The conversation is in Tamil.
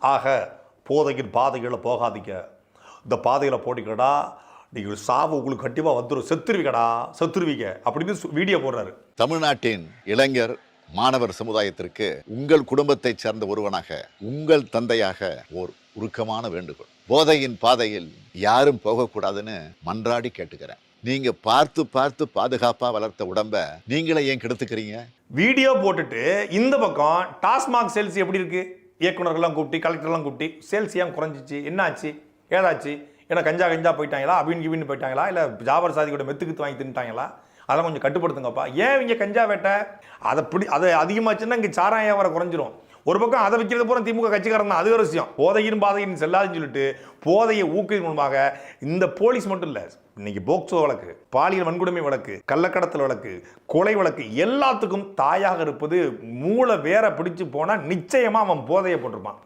ஆக போதையின் பாதைகளை போகாதீங்க. இந்த பாதையில் போட்டிக்கடா நீங்கள் சாவு உங்களுக்கு கண்டிப்பாக வந்துடும் செத்துருவீங்கடா செத்துருவீங்க அப்படின்னு வீடியோ போடுறாரு. தமிழ்நாட்டின் இளைஞர் மாணவர் சமுதாயத்திற்கு உங்கள் குடும்பத்தைச் சேர்ந்த ஒருவனாக உங்கள் தந்தையாக ஓர் உருக்கமான வேண்டுகோள். போதையின் பாதையில் யாரும் போகக்கூடாதுன்னு மன்றாடி கேட்டுக்கிறேன். நீங்க பார்த்து பார்த்து பாதுகாப்பா வளர்த்த உடம்ப நீங்களே ஏன் கெடுத்துக்கிறீங்க? வீடியோ போட்டுட்டு இந்த பக்கம் டாஸ்மாக் சேல்ஸ் எப்படி இருக்கு? இயக்குனர்கள்லாம் கூப்பிட்டு கலெக்டர்லாம் கூப்பிட்டு சேல்ஸ் ஏன் குறைஞ்சிச்சு என்னாச்சு ஏதாச்சு? ஏன்னா கஞ்சா கஞ்சா போயிட்டாங்களா? அப்படின்னு கிபின்னு போயிட்டாங்களா? இல்லை ஜாபர் சாதியோட மெத்துக்குத்து வாங்கி தின்ட்டாங்களா அதெல்லாம் கொஞ்சம் கட்டுப்படுத்துங்கப்பா. ஏன் இங்கே கஞ்சா வேட்டை? அதை பிடி அதை அதிகமாச்சுன்னா இங்கே சாராய வியாபாரம் குறைஞ்சிரும். ஒரு பக்கம் அதை வைக்கிறது பூரா திமுக கட்சிக்காரன் தான். அது ஒரு விஷயம். போதையின் பாதையின் செல்லாதுன்னு சொல்லிட்டு போதையை ஊக்குவின் மூலமாக இந்த போலீஸ் மட்டும் இல்லை இன்னைக்கு போக்சோ வழக்கு பாலியல் வன்கொடுமை வழக்கு கள்ளக்கடத்தல் வழக்கு கொலை வழக்கு எல்லாத்துக்கும் தாயாக இருப்பது மூளை வேற பிடிச்சு போனால் நிச்சயமாக அவன் போதையை போட்டிருப்பான்.